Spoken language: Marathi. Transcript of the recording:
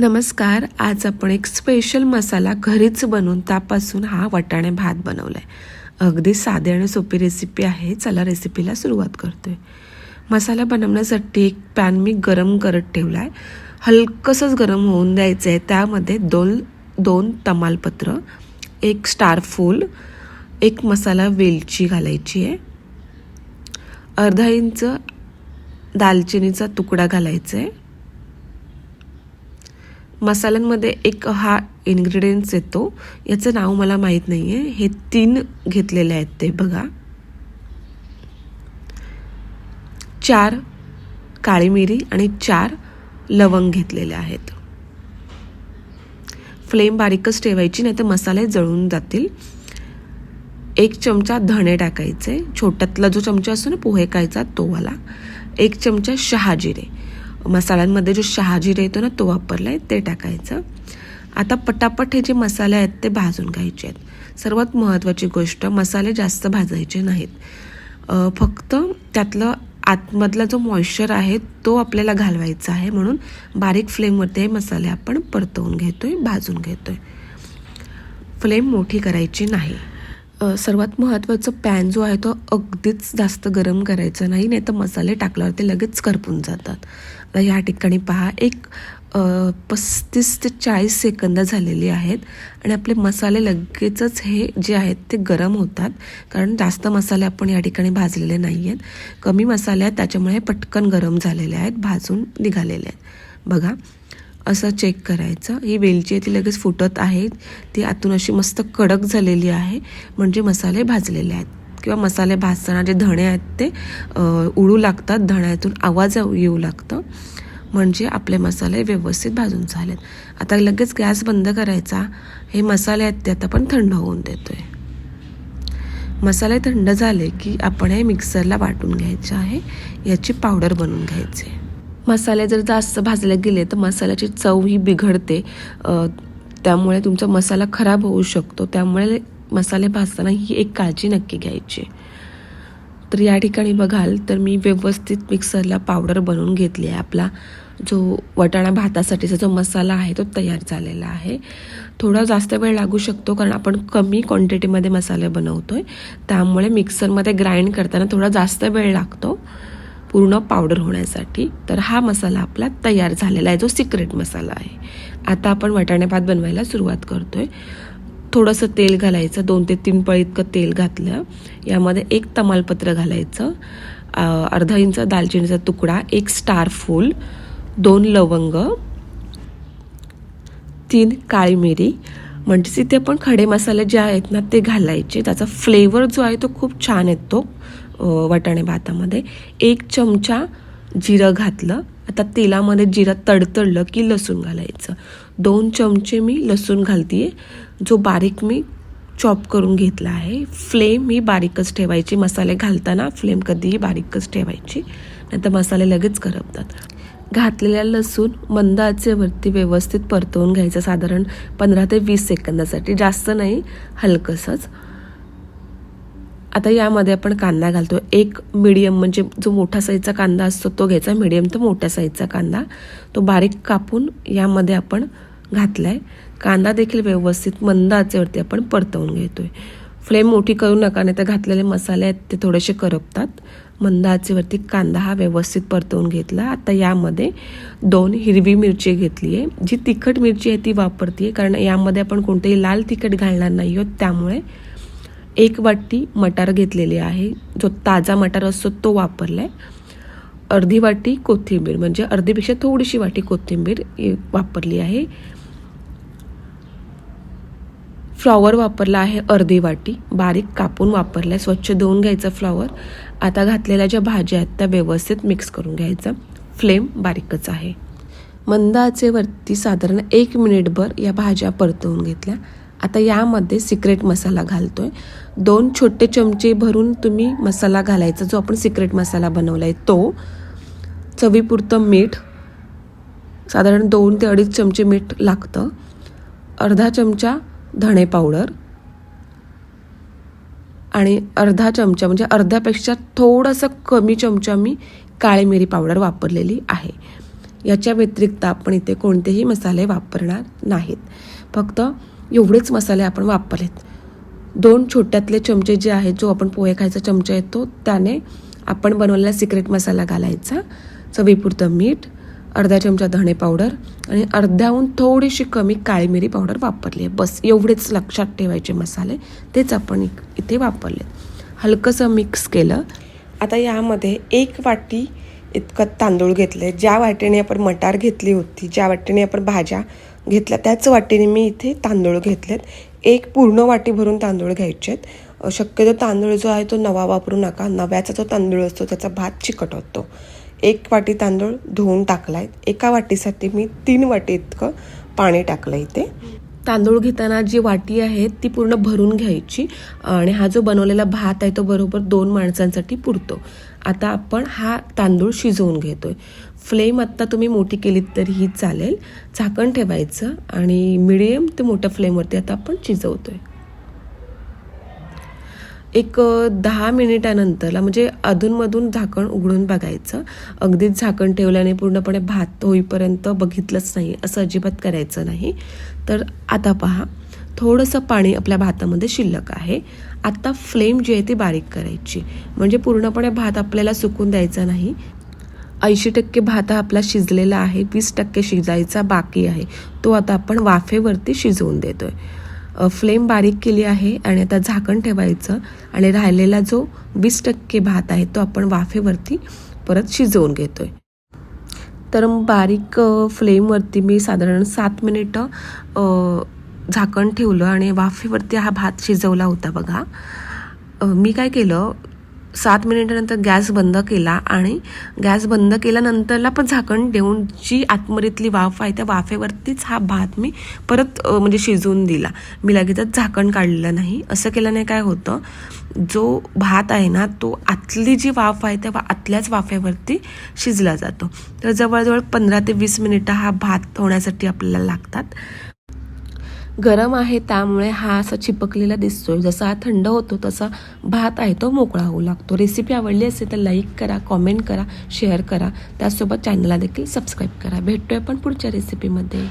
नमस्कार आज आपण एक स्पेशल मसाला घरीच बनवून त्यापासून हा वाटाणे भात बनवला आहे अगदी साधी आणि सोपी रेसिपी आहे चला रेसिपीला सुरुवात करतोय. मसाला बनवण्यासाठी एक पॅन मी गरम करत ठेवला आहे हलकंसंच गरम होऊन द्यायचं आहे त्यामध्ये दोन दोन तमालपत्र एक स्टार फूल एक मसाला वेलची घालायची आहे. अर्धा इंच दालचिनीचा तुकडा घालायचा आहे मसाल्यांमध्ये एक हा इन्ग्रेडियंट्स येतो. याचं नाव मला माहीत नाही आहे हे तीन घेतलेले आहेत ते बघा. चार काळी मिरी आणि चार लवंग घेतलेले आहेत. फ्लेम बारीकच ठेवायची नाही तर मसाले जळून जातील. एक चमचा धणे टाकायचे. छोट्यातला जो चमचा असतो ना पोहे कायचा तोवाला एक चमचा शहाजिरे. मसाल्यांमध्ये जो शहाजिरे येतो ना तो वापरला आहे ते टाकायचं. आता पटापट हे जे मसाले आहेत ते भाजून घ्यायचे आहेत. सर्वात महत्त्वाची गोष्ट मसाले जास्त भाजायचे नाहीत. फक्त त्यातलं आतमधला जो मॉइश्चर आहे तो आपल्याला घालवायचा आहे म्हणून बारीक फ्लेमवरती हे मसाले आपण परतवून घेतो आहे भाजून घेतो आहे फ्लेम मोठी करायची नाही. सर्वात महत्त्वाचं पॅन जो आहे तो अगदीच जास्त गरम करायचा नाही नाही तर मसाले टाकल्यावर ते लगेच करपून जातात. आता ह्या ठिकाणी पहा एक पस्तीस ते चाळीस सेकंद झालेली आहेत आणि आपले मसाले लगेचच हे जे आहेत ते गरम होतात कारण जास्त मसाले आपण या ठिकाणी भाजलेले नाही आहेत कमी मसाले आहेत त्याच्यामुळे पटकन गरम झालेले आहेत भाजून निघालेले आहेत. बघा असं चेक करायचं. ही वेलची आहे ती लगेच फुटत आहे. ती आतून अशी मस्त कडक झालेली आहे. म्हणजे मसाले भाजलेले आहेत. किंवा मसाले भाजताना जे धणे आहेत ते उडू लागतात. धण्यातून आवाज येऊ लागतं. म्हणजे आपले मसाले व्यवस्थित भाजून झालेत. आता लगेच गॅस बंद करायचा. हे मसाले आहेत ते आता आपण थंड होऊन देतो आहे मसाले थंड झाले की आपण हे मिक्सरला वाटून घ्यायचे आहे. याची पावडर बनवून घ्यायची. मसाले जर जास्त भाजले गेले तर मसाल्याची चव ही बिघडते. त्यामुळे तुमचा मसाला खराब होऊ शकतो. त्यामुळे मसाले भाजताना ही एक काळजी नक्की घ्यायची. तर या ठिकाणी बघाल तर मी व्यवस्थित मिक्सरला पावडर बनवून घेतली आहे. आपला जो वटाणा भातासाठीचा जो मसाला आहे तो तयार झालेला आहे. थोडा जास्त वेळ लागू शकतो कारण आपण कमी क्वांटिटीमध्ये मसाले बनवतो आहे त्यामुळे मिक्सरमध्ये ग्राइंड करताना थोडा जास्त वेळ लागतो. पूर्ण पावडर होण्यासाठी तर हा मसाला आपला तयार झालेला आहे जो सिक्रेट मसाला आहे. आता आपण वटाणे भात बनवायला सुरुवात करतोय. थोडंसं तेल घालायचं दोन ते तीन पळ इतकं तेल घातलं. यामध्ये एक तमालपत्र घालायचं. अर्धा इंच दालचिनीचा तुकडा एक स्टार फूल दोन लवंग तीन काळी मिरी. म्हणजेच इथे आपण खडे मसाले जे आहेत ना ते घालायचे. त्याचा फ्लेवर जो आहे तो खूप छान येतो. वाटाणे भातामध्ये एक चमचा जिरं घातलं. आता तेलामध्ये जिरं तडतडलं की लसूण घालायचं. दोन चमचे मी लसूण घालते जो बारीक मी चॉप करून घेतला आहे. फ्लेम ही बारीकच ठेवायची. मसाले घालताना फ्लेम कधीही बारीकच ठेवायची. नाहीतर मसाले लगेच करपतात. घातलेल्या लसूण मंद आचेवरती व्यवस्थित परतवून घ्यायचं. साधारण पंधरा ते वीस सेकंदासाठी. जास्त नाही हलकंसंच. आता यामध्ये आपण कांदा घालतो एक मिडियम म्हणजे जो मोठा साईजचा कांदा असतो तो घ्यायचा. मिडियम तर मोठ्या साईजचा कांदा. तो बारीक कापून यामध्ये आपण घातला आहे कांदा देखील व्यवस्थित मंद आचेवरती आपण परतवून घेतो आहे फ्लेम मोठी करू नका नाही तर घातलेले मसाले आहेत ते थोडेसे करपतात. मंद आचेवरती कांदा हा व्यवस्थित परतवून घेतला. आता यामध्ये दोन हिरवी मिरची घेतली आहे. जी तिखट मिरची आहे ती वापरते आहे कारण यामध्ये आपण कोणतेही लाल तिखट घालणार नाही आहोत त्यामुळे एक वाटी मटार घेतलेली आहे. जो ताजा मटार असतो तो वापरला आहे अर्धी वाटी कोथिंबीर म्हणजे अर्धीपेक्षा थोडीशी वाटी कोथिंबीर वापरली आहे. फ्लॉवर वापरला आहे अर्धी वाटी. बारीक कापून वापरला आहे स्वच्छ धुवून घ्यायचं फ्लॉवर. आता घातलेल्या ज्या भाज्या आहेत त्या व्यवस्थित मिक्स करून घ्यायचं. फ्लेम बारीकच आहे. मंद आचेवरती साधारण एक मिनिटभर या भाज्या परतवून घेतल्या. आता यामध्ये सिक्रेट मसाला घालतो आहे दोन छोटे चमचे भरून तुम्ही मसाला घालायचा जो आपण सिक्रेट मसाला बनवला आहे तो. चवीपुरतं मीठ. साधारण दोन ते अडीच चमचे मीठ लागतं. अर्धा चमचा धणे पावडर. आणि अर्धा चमचा म्हणजे अर्ध्यापेक्षा थोडंसं कमी चमचा मी काळी मिरी पावडर वापरलेली आहे. याच्या व्यतिरिक्त आपण इथे कोणतेही मसाले वापरणार नाहीत. फक्त एवढेच मसाले आपण वापरलेत. दोन छोट्यातले चमचे जे आहेत जो आपण पोहे खायचा चमचा येतो त्याने आपण बनवलेला सिक्रेट मसाला घालायचा. चवीपुरतं मीठ अर्धा चमचा धणे पावडर आणि अर्ध्याहून थोडीशी कमी काळी मिरी पावडर वापरली आहे. बस एवढेच लक्षात ठेवायचे मसाले. तेच आपण इथे वापरले हलकंसं मिक्स केलं. आता यामध्ये एक वाटी इतकं तांदूळ घेतले ज्या वाटीने आपण मटार घेतली होती ज्या वाटीने आपण भाज्या घेतल्या त्याच वाटेने मी इथे तांदूळ घेतलेत. एक पूर्ण वाटी भरून तांदूळ घ्यायचे आहेत. शक्यतो तांदूळ जो आहे तो नवा वापरू नका. नव्याचा जो तांदूळ असतो त्याचा भात चिकट होतो. एक वाटी तांदूळ धुवून टाकला आहे एका वाटीसाठी मी तीन वाटी इतकं पाणी टाकलं इथे. तांदूळ घेताना जी वाटी आहे ती पूर्ण भरून घ्यायची आणि हा जो बनवलेला भात आहे तो बरोबर दोन माणसांसाठी पुरतो. आता आपण हा तांदूळ शिजवून घेतोय. फ्लेम आत्ता तुम्ही मोठी केलीत तरीही चालेल. झाकण ठेवायचं आणि मिडियम ते मोठ्या फ्लेमवरती आता आपण शिजवतोय. एक दहा मिनिटानंतरला म्हणजे अधूनमधून झाकण उघडून बघायचं. अगदीच झाकण ठेवल्याने पूर्णपणे भात होईपर्यंत बघितलंच नाही असं अजिबात करायचं नाही. तर आता पहा थोडंसं पाणी आपल्या भातामध्ये शिल्लक आहे. आत्ता फ्लेम जी आहे ती बारीक करायची. म्हणजे पूर्णपणे भात आपल्याला सुकून द्यायचा नाही. ऐंशी टक्के भात हा आपला शिजलेला आहे वीस टक्के शिजायचा बाकी आहे. तो आता आपण वाफेवरती शिजवून देतोय. आहे फ्लेम बारीक केली आहे आणि आता झाकण ठेवायचं आणि राहिलेला जो वीस टक्के भात आहे तो आपण वाफेवरती परत शिजवून घेतोय. तर बारीक फ्लेमवरती मी साधारण सात मिनिटं झाकण ठेवलं आणि वाफेवरती हा भात शिजवला होता बघा. मी काय केलं सात मिनिटानंतर गॅस बंद केला आणि गॅस बंद केल्यानंतरला पण झाकण देऊन जी आतमरीतली वाफ आहे त्या वाफेवरतीच हा भात मी परत म्हणजे शिजवून दिला. मी लगेचच झाकण काढलेलं नाही. असं केल्याने काय होतं जो भात आहे ना तो आतली जी वाफ आहे त्या वा- आतल्याच वाफेवरती शिजला जातो. तर जवळजवळ पंधरा ते वीस मिनिटं हा भात होण्यासाठी आपल्याला लागतात. गरम आहे त्यामुळे हा असा चिपकलेला दिसतोय. जसा हा थंड होतो तसा भात आहे तो मोकळा होऊ लागतो. रेसिपी आवडली असेल तर लाईक करा कॉमेंट करा शेअर करा. त्यासोबत चॅनलला देखील सबस्क्राईब करा. भेटतोय पण पुढच्या रेसिपीमध्ये